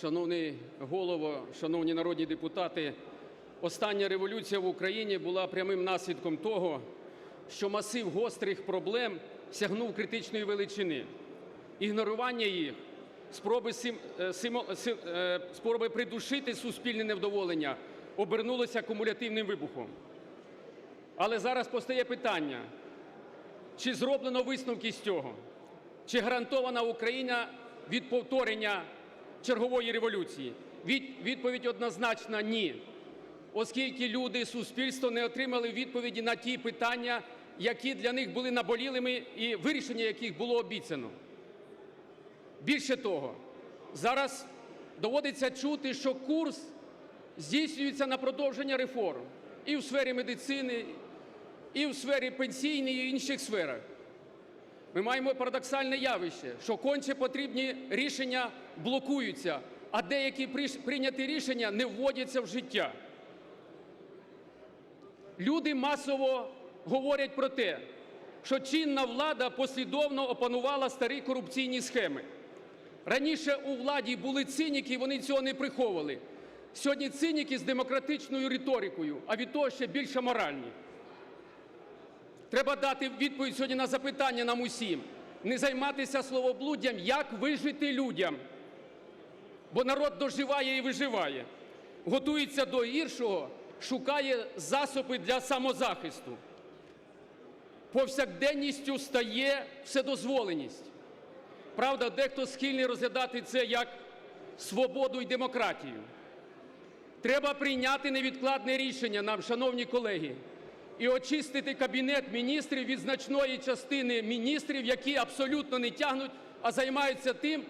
Шановний голово, шановні народні депутати, остання революція в Україні була прямим наслідком того, що масив гострих проблем сягнув критичної величини. Ігнорування їх, спроби, сим, е, симо- си- е, спроби придушити суспільне невдоволення обернулося кумулятивним вибухом. Але зараз постає питання, чи зроблено висновки з цього? Чи гарантована Україна від повторення чергової революції? Від, відповідь однозначна ні. Оскільки люди, суспільство не отримали відповіді на ті питання, які для них були наболілими і вирішення яких було обіцяно. Більше того, зараз доводиться чути, що курс здійснюється на продовження реформ і в сфері медицини, і в сфері пенсійній, і в інших сферах. Ми маємо парадоксальне явище, що конче потрібні рішення блокуються, а деякі прийняті рішення не вводяться в життя. Люди масово говорять про те, що чинна влада послідовно опанувала старі корупційні схеми. Раніше у владі були циніки, і вони цього не приховували. Сьогодні циніки з демократичною риторикою, а від того ще більше моральні. Треба дати відповідь сьогодні на запитання нам усім. Не займатися словоблуддям, як вижити людям. Бо народ доживає і виживає. Готується до гіршого, шукає засоби для самозахисту. Повсякденністю стає вседозволеність. Правда, дехто схильний розглядати це як свободу і демократію. Треба прийняти невідкладне рішення нам, шановні колеги, і очистити Кабінет міністрів від значної частини міністрів, які абсолютно не тягнуть, а займаються тим,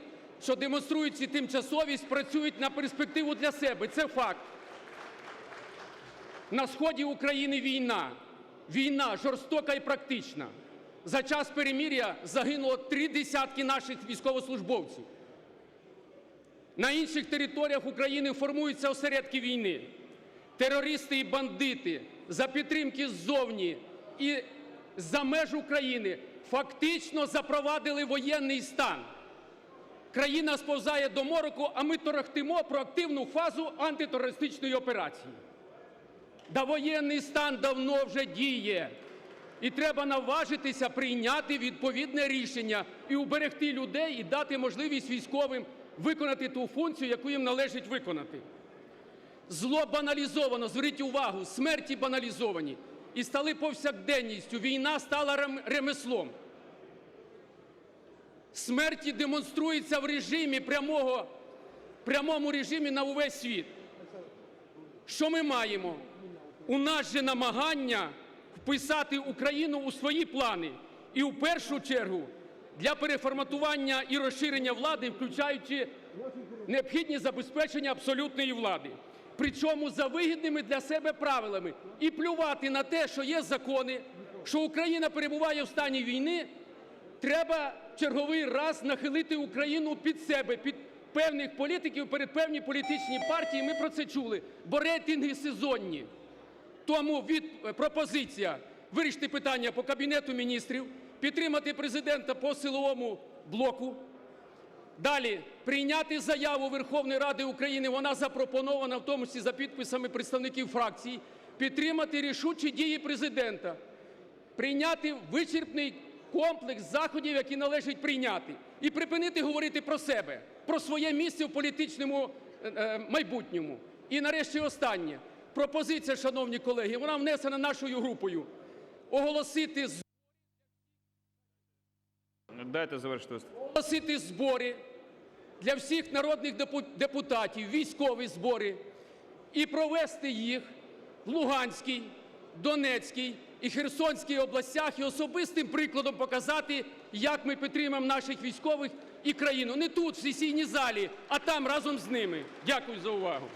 що демонструючи тимчасовість, працюють на перспективу для себе. Це факт. На сході України війна. Війна жорстока і практична. За час перемір'я загинуло три десятки наших військовослужбовців. На інших територіях України формуються осередки війни. Терористи і бандити за підтримки ззовні і за меж України фактично запровадили воєнний стан. Країна сповзає до мороку, а ми торохтимо про активну фазу антитерористичної операції. Да воєнний стан давно вже діє. І треба наважитися прийняти відповідне рішення і уберегти людей, і дати можливість військовим виконати ту функцію, яку їм належить виконати. Зло баналізовано, зверніть увагу, смерті баналізовані і стали повсякденністю. Війна стала ремеслом. Смерті демонструються в режимі прямого, прямому режимі на увесь світ. Що ми маємо? У нас же намагання вписати Україну у свої плани. І в першу чергу для переформатування і розширення влади, включаючи необхідність забезпечення абсолютної влади. Причому за вигідними для себе правилами. І плювати на те, що є закони, що Україна перебуває в стані війни, треба черговий раз нахилити Україну під себе, під певних політиків, перед певні політичні партії. Ми про це чули, бо рейтинги сезонні. Тому від е, пропозиція вирішити питання по Кабінету міністрів, підтримати президента по силовому блоку. Далі прийняти заяву Верховної Ради України, вона запропонована в тому числі за підписами представників фракцій, підтримати рішучі дії президента, прийняти вичерпний комплекс заходів, які належить прийняти, і припинити говорити про себе, про своє місце в політичному е, е, майбутньому. І нарешті останнє. Пропозиція, шановні колеги, вона внесена нашою групою. Оголосити Дайте завершити оголосити збори для всіх народних депутатів, військові збори, і провести їх в Луганській, Донецькій і Херсонській областях, і особистим прикладом показати, як ми підтримуємо наших військових і країну. Не тут, в сесійній залі, а там разом з ними. Дякую за увагу.